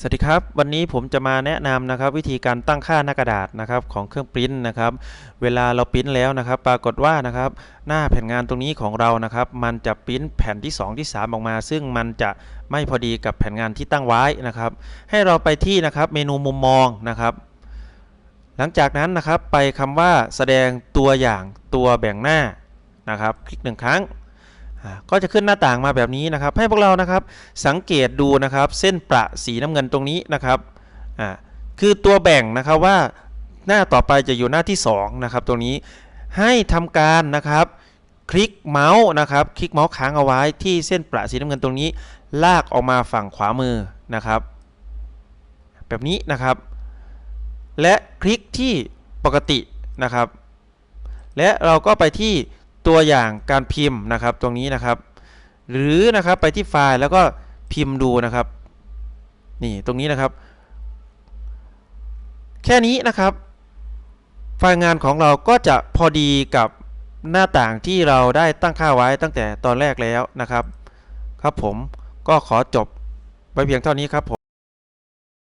สวัสดีครับ วันนี้ผมจะมาแนะนำนะครับวิธีการตั้งค่าหน้ากระดาษนะครับของเครื่องปริ้นนะครับเวลาเราปริ้นแล้วนะครับ ปรากฏว่านะครับหน้าแผ่นงานตรงนี้ของเรานะครับ มันจะปริ้นแผ่นที่ 2 ที่ 3 ออกมา ซึ่งมันจะไม่พอดีกับแผ่นงานที่ตั้งไว้นะครับ ให้เราไปที่นะครับเมนูมุมมองนะครับ หลังจากนั้นนะครับไปคำว่าแสดงตัวอย่างตัวแบ่งหน้านะครับ คลิกหนึ่งครั้ง ก็จะขึ้นหน้าต่างมาแบบนี้นะครับ ให้พวกเรานะครับสังเกตดูนะครับเส้นประสีน้ำเงินตรงนี้นะครับคือตัวแบ่งนะครับว่าหน้าต่อไปจะอยู่หน้าที่2นะครับตรงนี้ให้ทำการนะครับคลิกเมาส์นะครับคลิกเมาส์ค้างเอาไว้ที่เส้นประสีน้ำเงินตรงนี้ ลากออกมาฝั่งขวามือนะครับ แบบนี้นะครับ และคลิกที่ปกตินะครับ และเราก็ไปที่ ตัวอย่างการพิมพ์นะครับตรงนี้นะครับ หรือนะครับไปที่ไฟล์แล้วก็พิมพ์ดูนะครับนี่ตรงนี้นะครับ แค่นี้นะครับ ไฟล์งานของเราก็จะพอดีกับหน้าต่างที่เราได้ตั้งค่าไว้ตั้งแต่ตอนแรกแล้วนะครับ ครับผมก็ขอจบไว้เพียงเท่านี้ครับผม